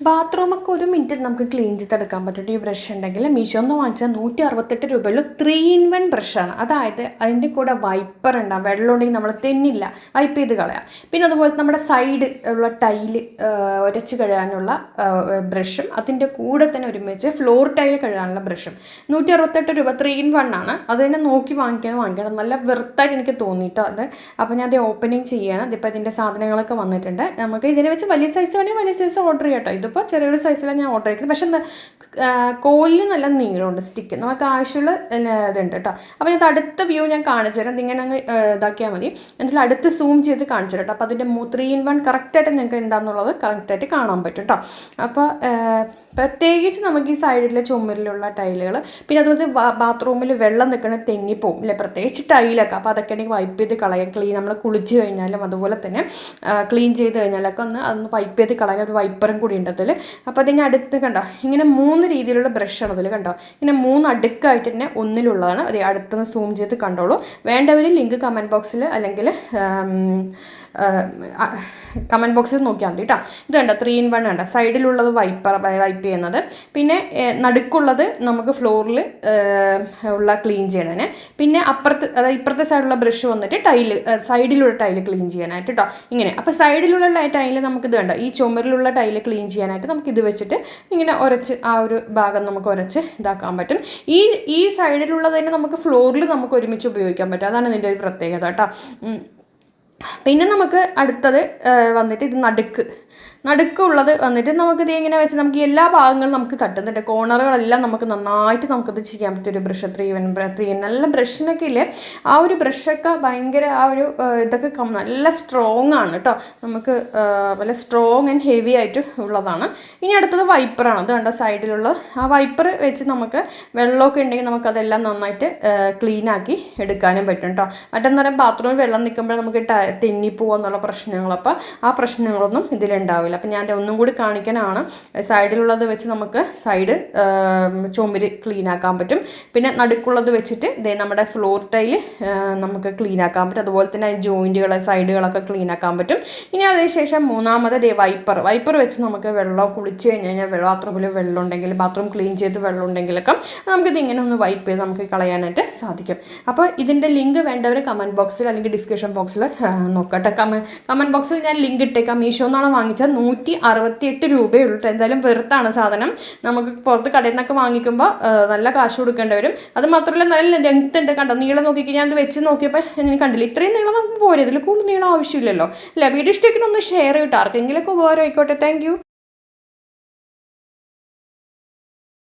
ബാത്റൂമൊക്കെ ഒരു മിനിറ്റിൽ നമുക്ക് ക്ലീൻ ചെയ്തെടുക്കാൻ പറ്റും. ഈ ബ്രഷ് ഉണ്ടെങ്കിൽ മീഷോന്ന് വാങ്ങിച്ചാൽ നൂറ്റി അറുപത്തെട്ട് രൂപയുള്ള. ത്രീ ഇൻ വൺ ബ്രഷാണ് അതായത് അതിന്റെ കൂടെ വൈപ്പർ ഉണ്ടാവും. വെള്ളം ഉണ്ടെങ്കിൽ നമ്മൾ തെന്നില്ല. വൈപ്പ് ചെയ്ത് കളയാം. പിന്നെ അതുപോലെ നമ്മുടെ സൈഡ് ഉള്ള ടൈൽ ഉരച്ച് കഴുകാനുള്ള ബ്രഷും അതിന്റെ കൂടെ തന്നെ ഒരുമിച്ച് ഫ്ലോർ ടൈൽ കഴുകാനുള്ള ബ്രഷും നൂറ്റി അറുപത്തെട്ട് രൂപ ത്രീ ഇൻ വൺ ആണ്. അത് തന്നെ നോക്കി വാങ്ങിക്കാൻ വാങ്ങിക്കണം നല്ല വെറുത്തായിട്ട് എനിക്ക് തോന്നിയിട്ടോ അത്. അപ്പോൾ ഞാൻ അത് ഓപ്പനിങ് ചെയ്യാണ്. അതിപ്പോൾ ഇതിന്റെ സാധനങ്ങളൊക്കെ വന്നിട്ടുണ്ട്. നമുക്ക് ഇതിനെ വെച്ച് വലിയ സൈസ് വേണമെങ്കിൽ വലിയ സൈസ് ഓർഡർ ചെയ്യാം കേട്ടോ ഇതിപ്പോൾ ചെറിയൊരു സൈസിലാണ് ഞാൻ ഓർഡർ ചെയ്തത്. പക്ഷേ എന്താ കോലിന് നല്ല നീളമുണ്ട് സ്റ്റിക്ക് നമുക്ക് ആവശ്യമുള്ള ഇതുണ്ട് കേട്ടോ അപ്പോൾ ഇത് അടുത്ത വ്യൂ ഞാൻ കാണിച്ചു തരാം. ഇതിങ്ങനെ അങ്ങ് ഇതാക്കിയാൽ മതി. എന്നിട്ട് അടുത്ത് സൂം ചെയ്ത് കാണിച്ചു കേട്ടോ അപ്പോൾ അതിന്റെ ത്രീ ഇൻ വൺ കറക്റ്റായിട്ട് നിങ്ങൾക്ക് എന്താണെന്നുള്ളത് കറക്റ്റായിട്ട് കാണാൻ പറ്റും കേട്ടോ അപ്പോൾ പ്രത്യേകിച്ച് നമുക്ക് ഈ സൈഡിലെ ചുമരിലുള്ള ടൈലുകൾ പിന്നെ അതുപോലെ ബാത്റൂമിൽ വെള്ളം നിൽക്കണ തെങ്ങിപ്പോവും അല്ലേ പ്രത്യേകിച്ച് ടൈലൊക്കെ. അപ്പോൾ അതൊക്കെ ഉണ്ടെങ്കിൽ വൈപ്പ് ചെയ്ത് കളയാൻ ക്ലീൻ നമ്മൾ കുളിച്ച് കഴിഞ്ഞാലും അതുപോലെ തന്നെ ക്ലീൻ ചെയ്ത് കഴിഞ്ഞാലൊക്കെ ഒന്ന് അതൊന്ന് വൈപ്പ് ചെയ്ത് കളയാൻ ഒരു വൈപ്പറും കൂടി ഉണ്ട് അതിൽ അപ്പോൾ അതിന് അടുത്ത് കണ്ടോ? ഇങ്ങനെ മൂന്ന് രീതിയിലുള്ള ബ്രഷാണ് അതിൽ കണ്ടോ? ഇങ്ങനെ മൂന്ന് അടുക്കായിട്ട് തന്നെ ഒന്നിലുള്ളതാണ്. അത് അടുത്തുനിന്ന് സൂം ചെയ്ത് കണ്ടോളൂ. വേണ്ടവർ ലിങ്ക് കമന്റ് ബോക്സിൽ അല്ലെങ്കിൽ കമന്റ് ബോക്സിൽ നോക്കിയാൽ മതി കേട്ടോ ഇത് കണ്ടോ? ത്രീ ഇൻ വൺ കണ്ടോ? സൈഡിലുള്ളത് വൈപ്പർ വൈപ്പ് ചെയ്യുന്നത്. പിന്നെ നടുക്കുള്ളത് നമുക്ക് ഫ്ലോറിൽ ഉള്ള ക്ലീൻ ചെയ്യണതിന് പിന്നെ അപ്പുറത്ത് അതായത് ഇപ്പുറത്തെ സൈഡിലുള്ള ബ്രഷ് വന്നിട്ട് ടൈൽ സൈഡിലുള്ള ടൈൽ ക്ലീൻ ചെയ്യാനായിട്ട് കേട്ടോ ഇങ്ങനെ. അപ്പോൾ സൈഡിലുള്ള ടൈൽ നമുക്ക് ഇത് കണ്ടോ? ഈ ചുമരിലുള്ള ടൈൽ ക്ലീൻ ചെയ്യാനായിട്ട് നമുക്ക് ഇത് വെച്ചിട്ട് ഇങ്ങനെ ഉരച്ച് ആ ഒരു ഭാഗം നമുക്ക് ഉരച്ച് ഇതാക്കാൻ പറ്റും. ഈ ഈ സൈഡിലുള്ളത് തന്നെ നമുക്ക് ഫ്ലോറിൽ നമുക്ക് ഒരുമിച്ച് ഉപയോഗിക്കാൻ പറ്റും. അതാണ് ഇതിന്റെ ഒരു പ്രത്യേകത കേട്ടോ പിന്നെ നമുക്ക് അടുത്തത് വന്നിട്ട് ഇത് നടുക്ക്. നടുക്കുള്ളത് വന്നിട്ട് നമുക്കിത് ഇങ്ങനെ വെച്ച് നമുക്ക് എല്ലാ ഭാഗങ്ങളും നമുക്ക് തട്ടുന്നുണ്ട്. കോണറുകളെല്ലാം നമുക്ക് നന്നായിട്ട് നമുക്കത് ചെയ്യാൻ പറ്റും. ഒരു ബ്രഷ് ത്രീ വൺ ത്രീ നല്ല ബ്രഷിനൊക്കെ ഇല്ലേ? ആ ഒരു ബ്രഷൊക്കെ ഭയങ്കര ആ ഒരു ഇതൊക്കെ നല്ല സ്ട്രോങ് ആണ് കേട്ടോ നമുക്ക് നല്ല സ്ട്രോങ് ആൻഡ് ഹെവി ആയിട്ട് ഉള്ളതാണ്. ഇനി അടുത്തത് വൈപ്പറാണ് അത് കണ്ടോ സൈഡിലുള്ള ആ വൈപ്പർ വെച്ച് നമുക്ക് വെള്ളമൊക്കെ ഉണ്ടെങ്കിൽ നമുക്കതെല്ലാം നന്നായിട്ട് ക്ലീൻ ആക്കി എടുക്കാനും പറ്റും കേട്ടോ മറ്റെന്ന് പറയുമ്പോൾ ബാത്റൂമിൽ വെള്ളം നിൽക്കുമ്പോൾ നമുക്ക് തെന്നിപ്പോകുന്നുള്ള പ്രശ്നങ്ങൾ അപ്പോൾ ആ പ്രശ്നങ്ങളൊന്നും ഇതിലുണ്ടാവില്ല. അപ്പം ഞാൻ ഒന്നും കൂടി കാണിക്കാനാണ്. സൈഡിലുള്ളത് വെച്ച് നമുക്ക് സൈഡ് ചുമര് ക്ലീൻ ആക്കാൻ പറ്റും. പിന്നെ നടുക്കുള്ളത് വെച്ചിട്ട് ഇതേ നമ്മുടെ ഫ്ലോർ ടൈൽ നമുക്ക് ക്ലീൻ ആക്കാൻ പറ്റും. അതുപോലെ തന്നെ ജോയിന്റുകൾ സൈഡുകളൊക്കെ ക്ലീൻ ആക്കാൻ പറ്റും. ഇനി അതിനുശേഷം മൂന്നാമത് ദേ വൈപ്പർ വൈപ്പർ വെച്ച് നമുക്ക് വെള്ളം കുളിച്ച് കഴിഞ്ഞ് കഴിഞ്ഞാൽ ബാത്റൂമിൽ വെള്ളം ഉണ്ടെങ്കിൽ ബാത്റൂം ക്ലീൻ ചെയ്ത് വെള്ളം ഉണ്ടെങ്കിലൊക്കെ നമുക്കിത് ഇങ്ങനെ ഒന്ന് വൈപ്പ് ചെയ്ത് നമുക്ക് കളയാനായിട്ട് സാധിക്കും. അപ്പോൾ ഇതിന്റെ ലിങ്ക് വേണ്ടവർ കമന്റ് ബോക്സിൽ അല്ലെങ്കിൽ ഡിസ്ക്രിപ്ഷൻ ബോക്സിൽ നോക്കട്ടെ. കമന്റ് കമന്റ് ബോക്സിൽ ഞാൻ ലിങ്ക് ഇട്ടേക്കാം. മീഷോ എന്നാണ് വാങ്ങിച്ചത്. നൂറ്റി അറുപത്തിയെട്ട് രൂപയുള്ളൂ എന്തായാലും വെറുത്താണ് സാധനം. നമുക്ക് പുറത്ത് കടയിൽ നിന്നൊക്കെ വാങ്ങിക്കുമ്പോൾ നല്ല കാശ് കൊടുക്കേണ്ടി വരും. അത് മാത്രമല്ല നല്ല ലെങ്ത് ഉണ്ട് കണ്ടോ. നീളം നോക്കിക്ക് ഞാൻ വെച്ച് നോക്കിയപ്പോൾ ഞാൻ കണ്ടില്ല. ഇത്രയും നീളം നമുക്ക് പോരെ. ഇതിൽ കൂടുതൽ നീളം ആവശ്യമില്ലല്ലോ. അല്ല? വീഡിയോ ഇഷ്ടമൊക്കെ ഒന്ന് ഷെയർ ചെയ്യട്ടോ ആർക്കെങ്കിലൊക്കെ ഉപകാരം ആയിക്കോട്ടെ. താങ്ക്